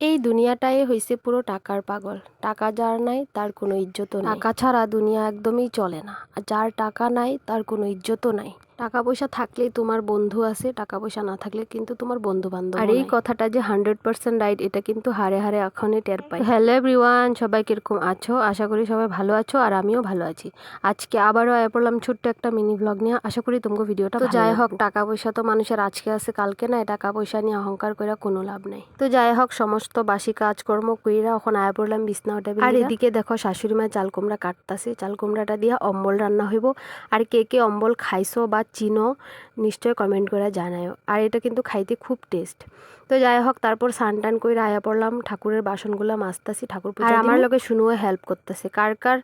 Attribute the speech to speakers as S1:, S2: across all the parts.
S1: এই দুনিয়াটাই হইছে পুরো টাকার পাগল। টাকা যার নাই, তার কোনো ইজ্জতও নাই। টাকা ছাড়া দুনিয়া একদমই চলে না। আর যার টাকা নাই, তার কোনো ইজ্জতও নাই। টাকা পয়সা থাকলেই তোমার বন্ধু আছে টাকা পয়সা না থাকলে কিন্তু তোমার বন্ধু বান্ধব আর এই কথাটা যে হান্ড্রেড পার্সেন্ট রাইট এটা কিন্তু হারে হারে এখনই টের পাই। হ্যালো এভরিওয়ান সবাই কীরকম আছো? আশা করি সবাই ভালো আছো আর আমিও ভালো আছি। আজকে আবারও আয়া পড়লাম ছোট্ট একটা মিনি ব্লগ নিয়ে। আশা করি তোমাকে ভিডিওটা তো যাই হোক টাকা পয়সা তো মানুষের আজকে আছে কালকে না টাকা পয়সা নিয়ে অহংকার করে কোনো লাভ নাই। তো যাই হোক সমস্ত বাসি কাজকর্ম কইরা এখন আয়া পড়লাম বিছনা উঠে আর এদিকে দেখো শাশুড়ি মা চাল কুমড়া কাটতাছে। চাল কুমড়াটা দিয়া অম্বল রান্না হইব। আর কে কে অম্বল খাইছো বা চিনো নিশ্চয় কমেন্ট করে জানায়ও আর এটা কিন্তু খাইতে খুব টেস্ট তো যাই হোক তারপর সান টান করে আয়া পড়লাম ঠাকুরের বাসনগুলো মাজতাছি ঠাকুর আর আমার লোকে শুনুও হেল্প করতেছে। কার কার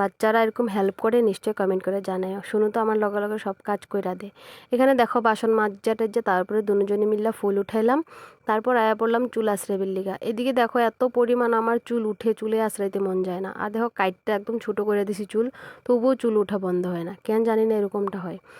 S1: বাচ্চারা এরকম হেল্প করে নিশ্চয় কমেন্ট করে জানায়। শুনু তো আমার লগে লগে সব কাজ কইরা দে। এখানে দেখো বাসন মাজা টাজ্জা তারপরে দুজনে মিল্লা ফুল উঠাইলাম। তারপর আয়া পড়লাম চুল আশ্রাইবের লিগা। এদিকে দেখো এত পরিমাণ আমার চুল উঠে চুলে আশ্রাইতে মন যায় না। আর দেখো কাইটটা একদম ছোট করে দিছি চুল তবুও চুল উঠা বন্ধ হয় না। কেন জানি না এরকমটা হয়।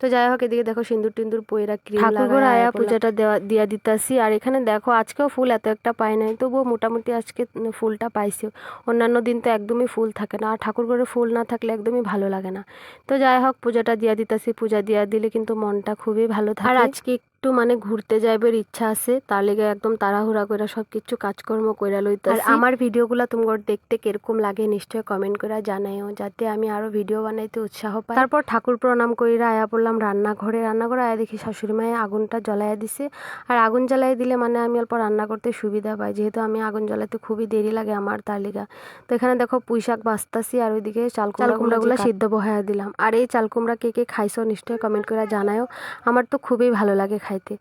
S1: তো যাই হোক এদিকে দেখো সিন্দুর টিন্দুর পয়রা ক্রিম ঠাকুর আয়া পূজাটা দেওয়া দিয়া দিতাছি। আর এখানে দেখো আজকেও ফুল এত একটা পাই নাই। তবুও মোটামুটি আজকে ফুলটা পাইছি। অন্যান্য দিন তো একদমই ফুল থাকে না। আর ঠাকুর ঘরে ফুল না থাকলে একদমই ভালো লাগে না। তো যাই হোক পূজাটা দিয়া দিতাছি। পূজা দিয়া দিলে কিন্তু মনটা খুবই ভালো থাকে। আর আজকে একটু মানে ঘুরতে যাইবার ইচ্ছা আছে। তার লেগে একদম তাড়াহুড়া করে সব কিছু কাজকর্ম কইরা লইতে আর আমার ভিডিওগুলো তোমার দেখতে কীরকম লাগে নিশ্চয় কমেন্ট করে জানাইও যাতে আমি আরও ভিডিও বানাইতে উৎসাহ পাই। তারপর ঠাকুর প্রণাম কইরা আয়া পড়লাম। রান্নাঘরে। রান্নাঘরে আয় দেখি শাশুড়ি মায়ে আগুনটা জ্বলাইয়া দিছে। আর আগুন জ্বালাই দিলে মানে আমি অল্প রান্না করতে সুবিধা পাই। যেহেতু আমি আগুন জ্বালাতে খুবই দেরি লাগে আমার তালিকা তো এখানে দেখো পুঁই শাক বাস্তাছি আর ওইদিকে চাল কুমড়াগুলো সিদ্ধ বহায়া দিলাম। আর এই চাল কুমড়া কে কে খাইছো নিশ্চয়ই কমেন্ট করে জানায়ও। আমার তো খুবই ভালো লাগে খাইতে।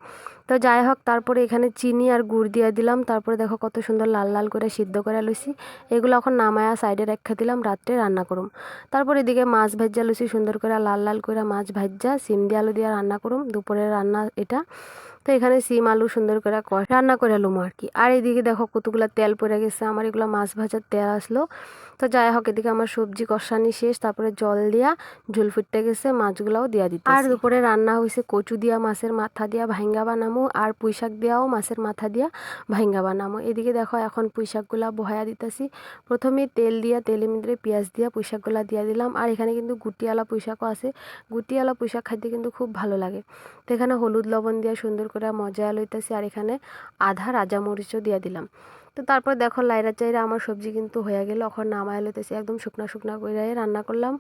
S1: তো যাই হোক, তারপরে এখানে চিনি আর গুড় দিয়ে দিলাম। তারপরে দেখো কত সুন্দর লাল লাল করে সিদ্ধ করে লুচি এগুলো এখন নামায়া সাইডে রেখে দিলাম, রাত্রে রান্না করুম। তারপর এদিকে মাছ ভেজা লুচি সুন্দর করে লাল লাল করে মাছ ভাজা, সিম দিয়ে আলু দিয়ে রান্না করুম। দুপুরের রান্না এটা। তো এখানে সিম, আলু সুন্দর করে রান্না করে লুম আর কি। আর এদিকে দেখো কতগুলো তেল পড়ে গেছে, আমার এগুলো মাছ ভাজার তেল আসলো। তো যাই হোক, এদিকে আমার সবজি কষানি শেষ, তারপরে জল দিয়া ঝোল ফুটতে গেছে, মাছগুলাও দিয়া দিতে আর দুপুরে রান্না হয়েছে কচু দিয়া মাছের মাথা দিয়া ভাঙ্গা বানামো, আর পুঁই শাক দিয়াও মাছের মাথা দিয়া ভাঙ্গা বানামো। এদিকে দেখো এখন পুঁইশাকগুলা বহায়া দিতেছি। প্রথমে তেল দিয়া, তেলের মধ্যে পেঁয়াজ দিয়া পুঁইশাকগুলা দিয়া দিলাম। আর এখানে কিন্তু গুটিয়ালা পুঁই শাকও আছে। গুটিয়ালা পুঁই শাক খাইতে কিন্তু খুব ভালো লাগে। তো এখানে হলুদ লবণ দিয়া সুন্দর করে মজা লইতেছি আর এখানে আধা রাজা মরিচও দিয়া দিলাম। তো তারপর দেখো লাইরা চাইরা আমার সবজি কিন্তু হয়ে গেল। এখন নামায় লইতেছি একদম শুকনা শুকনা করে রান্না করলাম।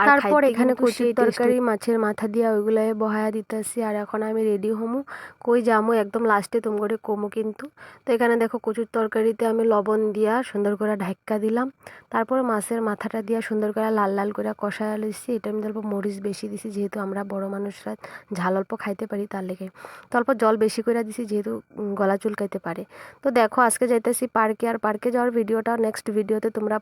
S1: আর তারপর এখানে কচুর তরকারি মাছের মাথা দিয়া ওইগুলো বহায়া দিতেছি। আর এখন আমি রেডি হমু কই যামু একদম লাস্টে তোম করে কমু কিন্তু। তো এখানে দেখো কচুর তরকারিতে আমি লবণ দিয়া সুন্দর করে ঢাক্কা দিলাম। তারপর মাছের মাথাটা দিয়া সুন্দর করে লাল লাল করে কষায় লইছি। এটা আমি অল্প মরিচ বেশি দিছি যেহেতু আমরা বড় মানুষরা ঝাল অল্প খাইতে পারি তার লেগে। তো অল্প জল বেশি করে দিছি যেহেতু গলা চুলকাইতে পারে। তো দেখো আজকে যাইতেছি পার্কে আর পার্কে যাওয়ার ভিডিওটা নেক্সট ভিডিওতে তোমরা